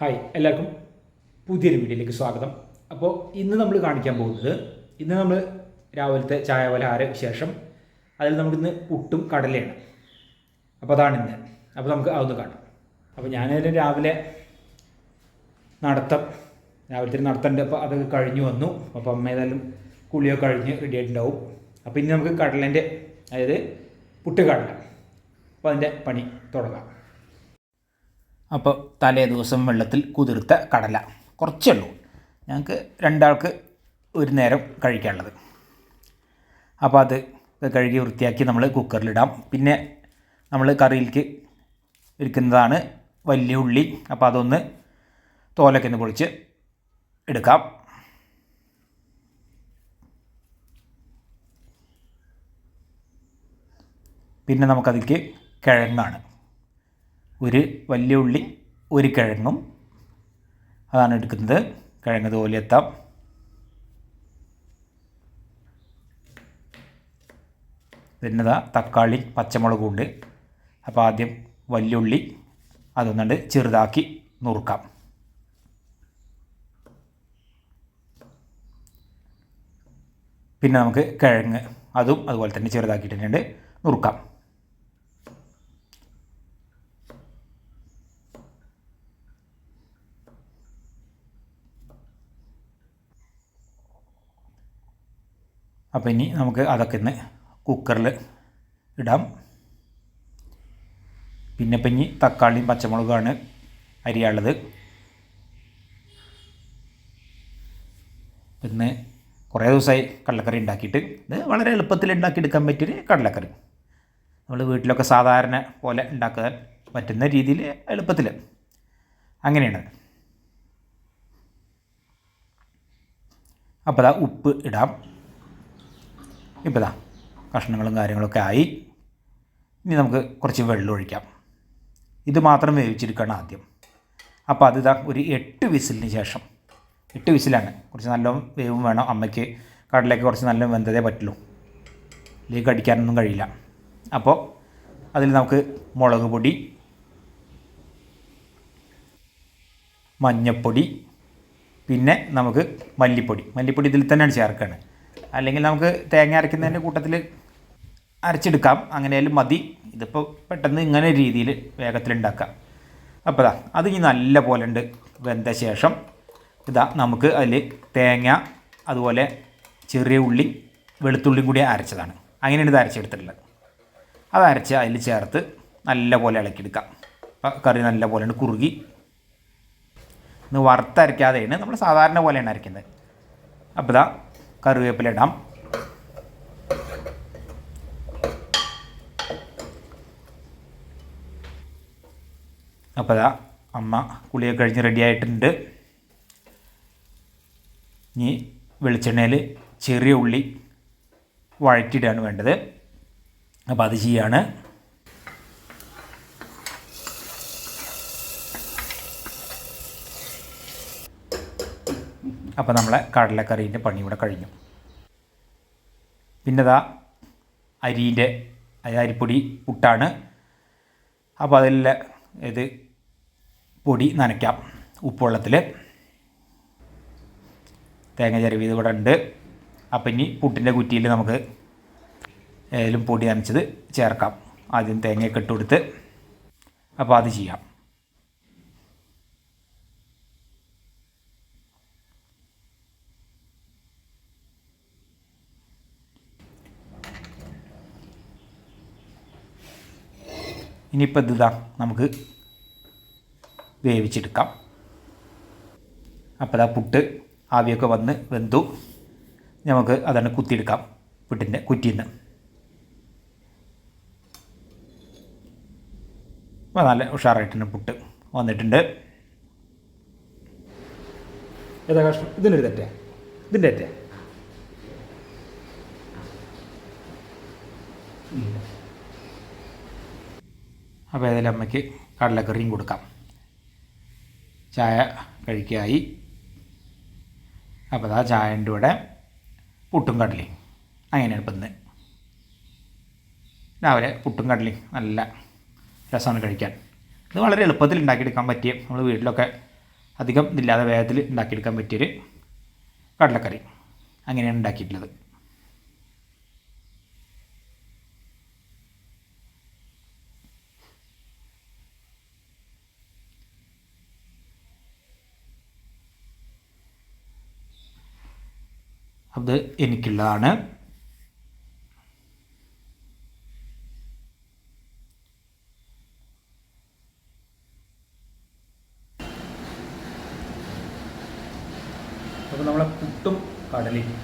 Hi എല്ലാവർക്കും പുതിയൊരു വീഡിയോയിലേക്ക് സ്വാഗതം. അപ്പോൾ ഇന്ന് നമ്മൾ കാണിക്കാൻ പോകുന്നത് ഇന്ന് നമ്മൾ രാവിലത്തെ ചായ പലഹാര വിശേഷം. അതിൽ നമുക്കിന്ന് പുട്ടും കടലയാണ്. അപ്പോൾ അതാണ് ഇന്ന്. അപ്പോൾ നമുക്ക് അതൊന്ന് കാണാം. അപ്പോൾ ഞാനതിൽ രാവിലെ നടത്തം രാവിലത്തെ നടത്തേണ്ട അപ്പോൾ അത് കഴിഞ്ഞു വന്നു. അപ്പോൾ അമ്മ ഏതായാലും കുളിയൊക്കെ കഴിഞ്ഞ് റെഡി ആയിട്ടുണ്ടാവും. അപ്പോൾ ഇനി നമുക്ക് കടലേന്റെ അതായത് പുട്ട് കടല അപ്പോൾ അതിന്റെ പണി തുടങ്ങാം. അപ്പോൾ തലേ ദിവസം വെള്ളത്തിൽ കുതിർത്ത കടല. കുറച്ചേ ഉള്ളൂ ഞങ്ങൾക്ക് രണ്ടാൾക്ക് ഒരു നേരം കഴിക്കാനുള്ളത്. അപ്പോൾ അത് കഴുകി വൃത്തിയാക്കി നമ്മൾ കുക്കറിലിടാം പിന്നെ നമ്മൾ കറിയിലേക്ക് ഇരിക്കുന്നതാണ് വലിയ ഉള്ളി. അപ്പോൾ അതൊന്ന് തോലൊക്കെ ഒന്ന് പൊളിച്ച് എടുക്കാം. പിന്നെ നമുക്കതിലേക്ക് കിഴങ്ങാണ്. ഒരു വലിയ ഉള്ളി ഒരു കിഴങ്ങും. അതാണ് എടുക്കുന്നത്. കിഴങ്ങ് തോലിയെത്താം പിന്നെ തക്കാളി പച്ചമുളകും ഉണ്ട്. അപ്പോൾ ആദ്യം വല്യുള്ളി അതൊന്നുണ്ട് ചെറുതാക്കി നുറുക്കാം. പിന്നെ നമുക്ക് കിഴങ്ങ് അതും അതുപോലെ തന്നെ ചെറുതാക്കിയിട്ടുണ്ട് നുറുക്കാം. അപ്പോൾ ഇനി നമുക്ക് അതൊക്കെ ഇന്ന് കുക്കറിൽ ഇടാം. പിന്നെ ഇപ്പം ഇനി തക്കാളിയും പച്ചമുളകുമാണ് അരിയാനുള്ളത്. ഇന്ന് കുറേ ദിവസമായി കടലക്കറി ഉണ്ടാക്കിയിട്ട്. ഇത് വളരെ എളുപ്പത്തിൽ ഉണ്ടാക്കിയെടുക്കാൻ പറ്റിയൊരു കടലക്കറി. നമ്മൾ വീട്ടിലൊക്കെ സാധാരണ പോലെ ഉണ്ടാക്കാൻ പറ്റുന്ന രീതിയിൽ എളുപ്പത്തിൽ അങ്ങനെയാണ്. അപ്പോൾ അതാ ഉപ്പ് ഇടാം. ഇപ്പോൾ ഇതാ കഷ്ണങ്ങളും കാര്യങ്ങളൊക്കെ ആയി. ഇനി നമുക്ക് കുറച്ച് വെള്ളം ഒഴിക്കാം. ഇത് മാത്രം വേവിച്ചെടുക്കണം ആദ്യം. അപ്പോൾ അത് ഇതാ ഒരു എട്ട് വിസിലിന് ശേഷം. എട്ട് വിസിലാണ്. കുറച്ച് നല്ല വേവും വേണം. അമ്മയ്ക്ക് കടലേക്ക് കുറച്ച് നല്ല വെന്തതേ പറ്റുള്ളൂ. ലേക്ക് അടിക്കാനൊന്നും കഴിയില്ല. അപ്പോൾ അതിൽ നമുക്ക് മുളക് പൊടി മഞ്ഞപ്പൊടി പിന്നെ നമുക്ക് മല്ലിപ്പൊടി. മല്ലിപ്പൊടി ഇതിൽ തന്നെയാണ് ചേർക്കുകയാണ് അല്ലെങ്കിൽ നമുക്ക് തേങ്ങ അരയ്ക്കുന്നതിന്റെ കൂട്ടത്തിൽ അരച്ചെടുക്കാം. അങ്ങനെയാലും മതി. ഇതിപ്പോൾ പെട്ടെന്ന് ഇങ്ങനെ രീതിയിൽ വേഗത്തിൽ ഉണ്ടാക്കാം. അപ്പോൾ ഇതാ അത് ഇനി നല്ല പോലെ ഉണ്ട്. വെന്ത ശേഷം ഇതാ നമുക്ക് അതിൽ തേങ്ങ അതുപോലെ ചെറിയ ഉള്ളി വെളുത്തുള്ളിയും കൂടി അരച്ചതാണ്. അങ്ങനെയാണ് ഇത് അരച്ചെടുത്തിട്ടുള്ളത്. അത് അരച്ച് അതിൽ ചേർത്ത് നല്ല പോലെ ഇളക്കിയെടുക്കാം. അപ്പോൾ കറി നല്ല പോലെ ഉണ്ട് കുറുകി. ഇന്ന് വറുത്തരയ്ക്കാതെയാണ് നമ്മൾ സാധാരണ പോലെയാണ് അരയ്ക്കുന്നത്. അപ്പോൾ ഇതാ കറിവേപ്പില ഇടാം. അപ്പോൾ അതാ അമ്മ കുളിയൊക്കെ കഴിഞ്ഞ് റെഡി ആയിട്ടുണ്ട്. ഇനി വെളിച്ചെണ്ണയിൽ ചെറിയ ഉള്ളി വഴറ്റിയിടാണ് വേണ്ടത്. അപ്പോൾ അത് ചെയ്യാണ്. അപ്പോൾ നമ്മളെ കടലക്കറീന്റെ പണി ഇവിടെ കഴിഞ്ഞു. പിന്നതാ അരിന്റെ അരിപ്പൊടി പുട്ടാണ്. അപ്പോൾ അതിൽ ഇത് പൊടി നനയ്ക്കാം ഉപ്പുവെള്ളത്തിൽ തേങ്ങ ചെരുവിത് ഇവിടെ ഉണ്ട്. അപ്പം ഇനി പുട്ടിന്റെ കുറ്റിയിൽ നമുക്ക് ഏതെങ്കിലും പൊടി നനച്ചത് ചേർക്കാം. ആദ്യം തേങ്ങയൊക്കെ ഇട്ട് കൊടുത്ത്. അപ്പോൾ അത് ചെയ്യാം. ഇനിയിപ്പോൾ ഇത് ഇതാ നമുക്ക് വേവിച്ചെടുക്കാം. അപ്പോൾ ആ പുട്ട് ആവിയൊക്കെ വന്ന് വെന്തു. നമുക്ക് അതാണ് കുത്തിയെടുക്കാം പുട്ടിന്റെ കുറ്റിയിൽ നിന്ന് അപ്പോൾ നല്ല ഉഷാറായിട്ടുണ്ട് പുട്ട് വന്നിട്ടുണ്ട്. ഏതാ കഷ്ണം? ഇതിന്റെ ഒരു തെറ്റേ. ഇതിന്റെ തെറ്റേ. അപ്പോൾ ഏതായാലും അമ്മയ്ക്ക് കടലക്കറിയും കൊടുക്കാം. ചായ കഴിക്കായി. അപ്പോൾ അതാ ചായന്റെ കൂടെ പുട്ടും കടലയും. അങ്ങനെയാണ് ഇപ്പം ഇന്ന്. രാവിലെ പുട്ടും കടലയും നല്ല രസമാണ് കഴിക്കാൻ. ഇത് വളരെ എളുപ്പത്തിൽ ഉണ്ടാക്കിയെടുക്കാൻ പറ്റിയ നമ്മൾ വീട്ടിലൊക്കെ അധികം ഇതില്ലാതെ വേഗത്തിൽ ഉണ്ടാക്കിയെടുക്കാൻ പറ്റിയൊരു കടലക്കറി. അങ്ങനെയാണ് ഉണ്ടാക്കിയിട്ടുള്ളത്. അത് എനിക്കുള്ളതാണ്. അപ്പോൾ നമ്മളെ പുട്ടും കടലയും.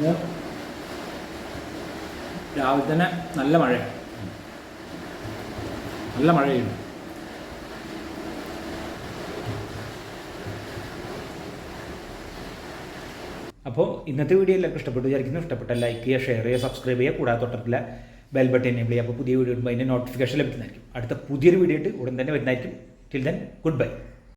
ഇത് രാവിലെ തന്നെ നല്ല മഴ. നല്ല മഴയുണ്ട് അപ്പോൾ ഇന്നത്തെ വീഡിയോ എല്ലാവർക്കും ഇഷ്ടപ്പെട്ടു വിചാരിക്കുന്നു. ഇഷ്ടപ്പെട്ട ലൈക്ക് ചെയ്യുക ഷെയർ ചെയ്യുക സബ്സ്ക്രൈബ് ചെയ്യുക. കൂടാതെ തൊട്ടത്തില്ല ബെൽ ബട്ടൺ എനേബിൾ ചെയ്യുക. അപ്പോൾ പുതിയ വീഡിയോ ഇടുമ്പോൾ അതിന്റെ നോട്ടിഫിക്കേഷൻ ലഭിക്കുന്നതായിരിക്കും. അടുത്ത പുതിയൊരു വീഡിയോ ഉടൻ തന്നെ വരുന്നതായിരിക്കും. Till then good bye